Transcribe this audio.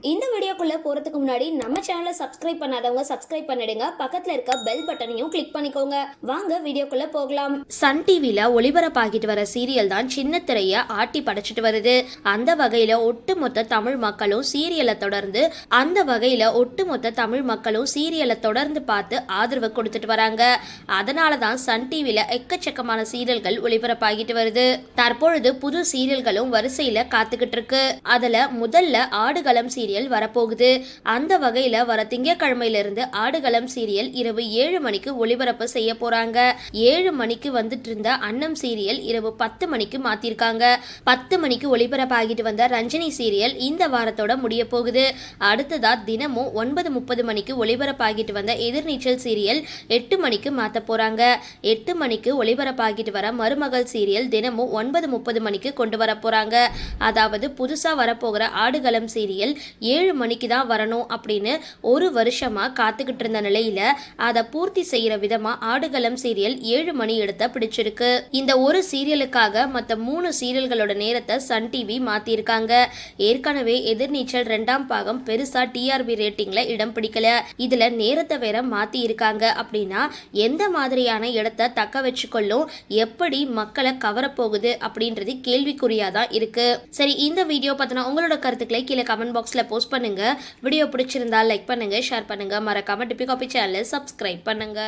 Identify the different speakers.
Speaker 1: இந்த வீடியோக்குள்ளே போறதுக்கு முன்னாடி நம்ம சேனலை சப்ஸ்கிரைப் பண்ணாதவங்க சப்ஸ்கிரைப் பண்ணிடுங்க. பக்கத்தில் இருக்க பெல் பட்டனையும் கிளிக் பண்ணிக்கோங்க. வாங்க வீடியோக்குள்ளே போகலாம். சன் டிவியில் ஒளிபரப்பாகிட்டு வர சீரியல் தான் சின்ன திரையை ஆட்டி படைச்சிட்டு வருது. அந்த வகையில் ஒட்டுமொத்த தமிழ் மக்களும் சீரியலை தொடர்ந்து அந்த வகையில் ஒட்டுமொத்த தமிழ் மக்களும் சீரியலை தொடர்ந்து பார்த்து ஆதரவு கொடுத்துட்டு வராங்க. அதனால தான் சன் டிவியில் எக்கச்சக்கமான சீரியல்கள் ஒளிபரப்பாகிட்டு வருது. தற்பொழுது புது சீரியல்களும் வரிசையில் காத்துக்கிட்டு இருக்கு. அதில் முதல்ல ஆடுகளம் சீரியல் வரப்போகுது. போகுது. அந்த வகையில வர திங்கட்கிழமையிலிருந்து ஆடுகளம் சீரியல் இரவு ஏழு மணிக்கு ஒளிபரப்பு செய்ய போறாங்க. ஏழு மணிக்கு வந்துட்டு இருந்த அன்னம் சீரியல் இரவு பத்து மணிக்கு மாத்திருக்காங்க. பத்து மணிக்கு ஒளிபரப்பாகிட்டு வந்த ரஞ்சினி சீரியல் இந்த வாரத்தோட முடிய போகுது. அடுத்ததா தினமும் ஒன்பது முப்பது மணிக்கு ஒளிபரப்பாகிட்டு வந்த எதிர்நீச்சல் சீரியல் எட்டு மணிக்கு மாத்த போறாங்க. எட்டு மணிக்கு ஒளிபரப்பாகிட்டு வர மருமகள் சீரியல் தினமும் ஒன்பது முப்பது மணிக்கு கொண்டு வர போறாங்க. அதாவது புதுசா வரப்போகிற ஆடுகளம் சீரியல் ஏழு மணிக்கு தான் வரணும் அப்படின்னு ஒரு வருஷமாக காத்துக்கிட்டு இருந்த நிலையில அதை பூர்த்தி செய்யற விதமா ஆடுகளம் சீரியல் ஏழு மணி எடுத்த பிடிச்சிருக்கு. இந்த ஒரு சீரியலுக்காக மற்ற மூணு சீரியல்களோட நேரத்தை சன் டிவி மாத்திருக்காங்க. ஏற்கனவே எதிர்நீச்சல் ரெண்டாம் பாகம் பெருசா டிஆர்பி ரேட்டிங்ல இடம் பிடிக்கல. இதுல நேரத்தை வேற மாத்தி இருக்காங்க அப்படின்னா எந்த மாதிரியான இடத்த தக்க வச்சுக்கொள்ளும்? எப்படி மக்களை கவரப்போகுது அப்படின்றது கேள்விக்குறியா தான் இருக்கு. சரி இந்த வீடியோ பார்த்தோன்னா உங்களோட கருத்துக்களை கீழே கமெண்ட் பாக்ஸ்ல போஸ்ட் பண்ணுங்க. வீடியோ பிடிச்சிருந்தா லைக் பண்ணுங்க ஷேர் பண்ணுங்க. மறக்காம டிபி காப்பி சேனலை சப்ஸ்கிரைப் பண்ணுங்க.